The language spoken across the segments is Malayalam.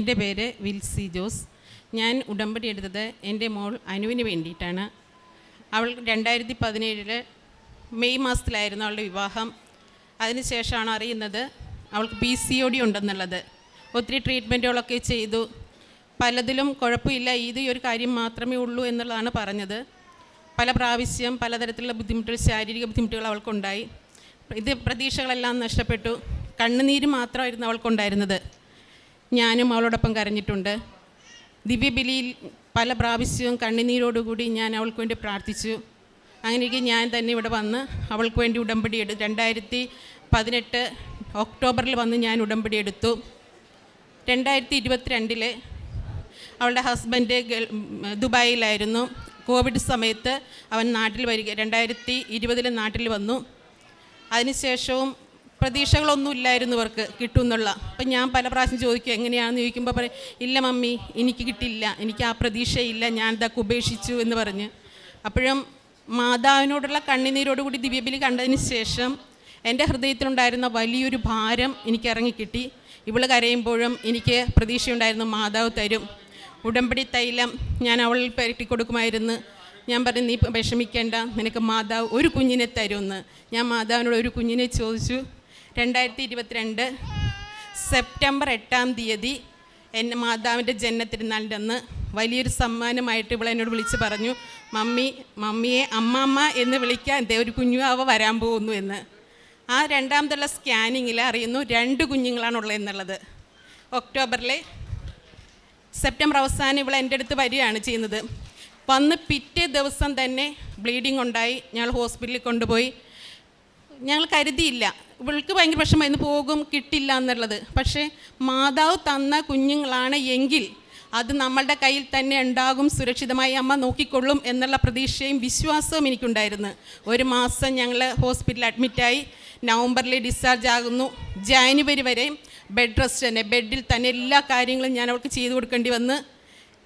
എന്റെ പേര് വിൽസി ജോസ്. ഞാൻ ഉടമ്പടി എടുത്തത് എന്റെ മോൾ അനുവിന് വേണ്ടിയിട്ടാണ്. അവൾ രണ്ടായിരത്തി പതിനേഴിൽ മെയ് മാസത്തിലായിരുന്നു അവളുടെ വിവാഹം. അതിനുശേഷമാണ് അറിയുന്നത് അവൾക്ക് പി സി ഒ ഡി ഉണ്ടെന്നുള്ളത്. ഒത്തിരി ട്രീറ്റ്മെന്റുകളൊക്കെ ചെയ്തു. പലതിലും കുഴപ്പമില്ല. ഇത് ഈ ഒരു കാര്യം മാത്രമേ ഉള്ളൂ എന്നുള്ളതാണ് പറഞ്ഞത്. പല പ്രാവശ്യം പലതരത്തിലുള്ള ബുദ്ധിമുട്ടുകൾ ശാരീരിക ബുദ്ധിമുട്ടുകൾ അവൾക്കുണ്ടായി. ഇത് പ്രതീക്ഷകളെല്ലാം നഷ്ടപ്പെട്ടു. കണ്ണുനീര് മാത്രമായിരുന്നു അവൾക്കുണ്ടായിരുന്നത്. ഞാനും അവളോടൊപ്പം കരഞ്ഞിട്ടുണ്ട്. ദിവ്യബലിയിൽ പല പ്രാവശ്യവും കണ്ണുനീരോടുകൂടി ഞാൻ അവൾക്ക് വേണ്ടി പ്രാർത്ഥിച്ചു. അങ്ങനെയൊക്കെ ഞാൻ തന്നെ ഇവിടെ വന്ന് അവൾക്ക് വേണ്ടി ഉടമ്പടി എടുത്തു രണ്ടായിരത്തി പതിനെട്ട് ഒക്ടോബറിൽ വന്ന് ഞാൻ ഉടമ്പടി എടുത്തു. രണ്ടായിരത്തി ഇരുപത്തിരണ്ടിൽ അവളുടെ ഹസ്ബൻഡ് ദുബായിലായിരുന്നു. കോവിഡ് സമയത്ത് അവൻ നാട്ടിൽ വരിക രണ്ടായിരത്തി ഇരുപതിൽ നാട്ടിൽ വന്നു. അതിനുശേഷവും പ്രതീക്ഷകളൊന്നും ഇല്ലായിരുന്നു ഇവർക്ക് കിട്ടുമെന്നുള്ള. അപ്പം ഞാൻ പല പ്രാവശ്യം ചോദിക്കും എങ്ങനെയാണെന്ന്? ചോദിക്കുമ്പോൾ പറയും ഇല്ല മമ്മി എനിക്ക് കിട്ടില്ല എനിക്ക് ആ പ്രതീക്ഷയില്ല. ഞാൻ ഇതൊക്കെ ഉപേക്ഷിച്ചു എന്ന് പറഞ്ഞ്. അപ്പോഴും മാതാവിനോടുള്ള കണ്ണുനീരോടുകൂടി ദിവ്യബലി കണ്ടതിന് ശേഷം എന്റെ ഹൃദയത്തിലുണ്ടായിരുന്ന വലിയൊരു ഭാരം എനിക്ക് ഇറങ്ങിക്കിട്ടി ഇവൾ കരയുമ്പോഴും എനിക്ക് പ്രതീക്ഷയുണ്ടായിരുന്നു മാതാവ് തരും. ഉടമ്പടി തൈലം ഞാൻ അവളിൽ പരട്ടി കൊടുക്കുമായിരുന്നു. ഞാൻ പറഞ്ഞു നീ വിഷമിക്കേണ്ട. നിനക്ക് മാതാവ് ഒരു കുഞ്ഞിനെ തരുമെന്ന്. ഞാൻ മാതാവിനോട് ഒരു കുഞ്ഞിനെ ചോദിച്ചു രണ്ടായിരത്തി ഇരുപത്തിരണ്ട് സെപ്റ്റംബർ എട്ടാം തീയതി എന്റെ മാതാവിന്റെ ജന്മത്തിരുന്നാളിന്റെ അന്ന് വലിയൊരു സമ്മാനമായിട്ട് ഇവിടെ എന്നോട് വിളിച്ച് പറഞ്ഞു മമ്മി മമ്മിയെ അമ്മമ്മ എന്ന് വിളിക്കാൻ ഒരു കുഞ്ഞുവാവ വരാൻ പോകുന്നു എന്ന്. ആ രണ്ടാമതുള്ള സ്കാനിങ്ങിൽ അറിയുന്നു രണ്ട് കുഞ്ഞുങ്ങളാണുള്ളത് എന്നുള്ളത്. ഒക്ടോബറിലെ സെപ്റ്റംബർ അവസാനം ഇവൾ എന്റെ അടുത്ത് വരികയാണ് ചെയ്യുന്നത്. വന്ന് പിറ്റേ ദിവസം തന്നെ ബ്ലീഡിംഗ് ഉണ്ടായി ഞങ്ങൾ ഹോസ്പിറ്റലിൽ കൊണ്ടുപോയി. ഞങ്ങൾ കരുതിയില്ല. ഇവൾക്ക് ഭയങ്കര പ്രശ്നമായിരുന്നു പോകും കിട്ടില്ല എന്നുള്ളത്. പക്ഷേ മാതാവ് തന്ന കുഞ്ഞുങ്ങളാണ് എങ്കിൽ അത് നമ്മളുടെ കയ്യിൽ തന്നെ ഉണ്ടാകും സുരക്ഷിതമായി അമ്മ നോക്കിക്കൊള്ളും എന്നുള്ള പ്രതീക്ഷയും വിശ്വാസവും എനിക്കുണ്ടായിരുന്നു. ഒരു മാസം ഞങ്ങൾ ഹോസ്പിറ്റലിൽ അഡ്മിറ്റായി നവംബറിൽ ഡിസ്ചാർജ് ആകുന്നു. ജാനുവരി വരെ ബെഡ് റെസ്റ്റ് തന്നെ ബെഡിൽ തന്നെ എല്ലാ കാര്യങ്ങളും ഞാൻ അവൾക്ക് ചെയ്തു കൊടുക്കേണ്ടി വന്ന്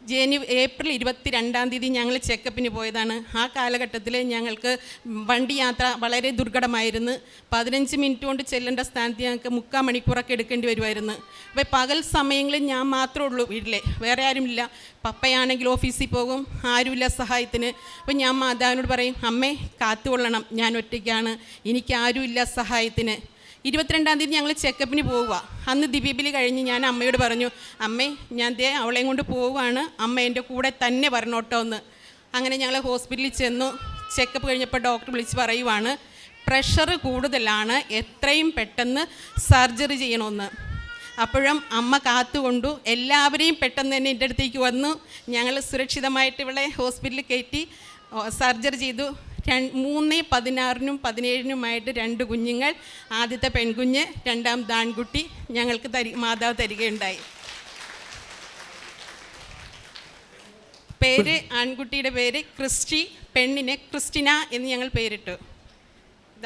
ജനു ഏപ്രിൽ ഇരുപത്തി രണ്ടാം തീയതി ഞങ്ങൾ ചെക്കപ്പിന് പോയതാണ്. ആ കാലഘട്ടത്തിൽ ഞങ്ങൾക്ക് വണ്ടി യാത്ര വളരെ ദുർഘടമായിരുന്നു. പതിനഞ്ച് മിനിറ്റ് കൊണ്ട് ചെല്ലേണ്ട സ്ഥാനത്ത് ഞങ്ങൾക്ക് മുക്കാൽ മണിക്കൂറൊക്കെ എടുക്കേണ്ടി വരുമായിരുന്നു. അപ്പോൾ പകൽ സമയങ്ങളിൽ ഞാൻ മാത്രമേ ഉള്ളൂ വീട്ടിലെ. വേറെ ആരുമില്ല. പപ്പയാണെങ്കിൽ ഓഫീസിൽ പോകും. ആരുമില്ല സഹായത്തിന്. അപ്പോൾ ഞാൻ മാതാവിനോട് പറയും അമ്മേ കാത്തുകൊള്ളണം. ഞാൻ ഒറ്റയ്ക്കാണ്. എനിക്ക് ആരുമില്ല സഹായത്തിന്. ഇരുപത്തിരണ്ടാം തീയതി ഞങ്ങൾ ചെക്കപ്പിന് പോവുക അന്ന് ദിവ്യബലി കഴിഞ്ഞ് ഞാൻ അമ്മയോട് പറഞ്ഞു അമ്മേ ഞാൻ ദേ അവളെയും കൊണ്ട് പോവുകയാണ്. അമ്മ എന്റെ കൂടെ തന്നെ വരണോട്ടോ എന്ന്. അങ്ങനെ ഞങ്ങൾ ഹോസ്പിറ്റലിൽ ചെന്നു. ചെക്കപ്പ് കഴിഞ്ഞപ്പോൾ ഡോക്ടർ വിളിച്ച് പറയുവാണ് പ്രഷർ കൂടുതലാണ് എത്രയും പെട്ടെന്ന് സർജറി ചെയ്യണമെന്ന് അപ്പോഴും അമ്മ കാത്തുകൊണ്ടു. എല്ലാവരെയും പെട്ടെന്ന് തന്നെ എന്റെ അടുത്തേക്ക് വന്നു. ഞങ്ങൾ സുരക്ഷിതമായിട്ട് ഇവിടെ ഹോസ്പിറ്റലിൽ കയറ്റി സർജറി ചെയ്തു. മൂന്ന് പതിനാറിനും പതിനേഴിനുമായിട്ട് രണ്ട് കുഞ്ഞുങ്ങൾ. ആദ്യത്തെ പെൺകുഞ്ഞ് രണ്ടാമത്തെ ആൺകുട്ടി ഞങ്ങൾക്ക് തരി മാതാവ് തരികയുണ്ടായി. പേര് ആൺകുട്ടിയുടെ പേര് ക്രിസ്റ്റി പെണ്ണിന് ക്രിസ്റ്റിന എന്ന് ഞങ്ങൾ പേരിട്ടു.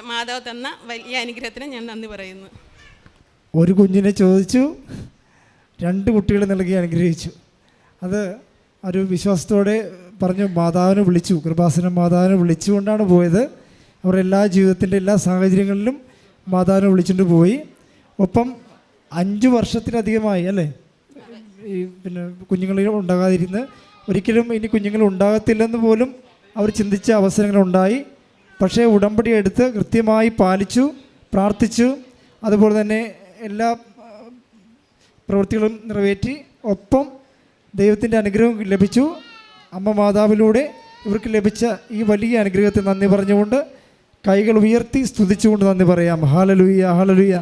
മാതാവ് തന്ന വലിയ അനുഗ്രഹത്തിന് ഞാൻ നന്ദി പറയുന്നു. ഒരു കുഞ്ഞിനെ ചോദിച്ചു രണ്ട് കുട്ടികളെ നൽകി അനുഗ്രഹിച്ചു. അത് ഒരു വിശ്വാസത്തോടെ പറഞ്ഞു മാതാവിനെ വിളിച്ചു കൃപാസനം മാതാവിനെ വിളിച്ചുകൊണ്ടാണ് പോയത്. അവർ എല്ലാ ജീവിതത്തിന്റെ എല്ലാ സാഹചര്യങ്ങളിലും മാതാവിനെ വിളിച്ചുകൊണ്ട് പോയി. ഒപ്പം അഞ്ച് വർഷത്തിലധികമായി അല്ലേ? ഈ പിന്നെ കുഞ്ഞുങ്ങൾ ഉണ്ടാകാതിരുന്ന് ഒരിക്കലും ഇനി കുഞ്ഞുങ്ങൾ ഉണ്ടാകത്തില്ലെന്ന് പോലും അവർ ചിന്തിച്ച അവസരങ്ങളുണ്ടായി. പക്ഷേ ഉടമ്പടി എടുത്ത് കൃത്യമായി പാലിച്ചു പ്രാർത്ഥിച്ചു. അതുപോലെ തന്നെ എല്ലാ പ്രവൃത്തികളും നിറവേറ്റി. ഒപ്പം ദൈവത്തിന്റെ അനുഗ്രഹം ലഭിച്ചു. അമ്മ മാതാവിലൂടെ ഇവർക്ക് ലഭിച്ച ഈ വലിയ അനുഗ്രഹത്തെ നന്ദി പറഞ്ഞുകൊണ്ട് കൈകൾ ഉയർത്തി സ്തുതിച്ചുകൊണ്ട് നന്ദി പറയാം. ഹാലലുയ്യ ഹാലലുയ്യ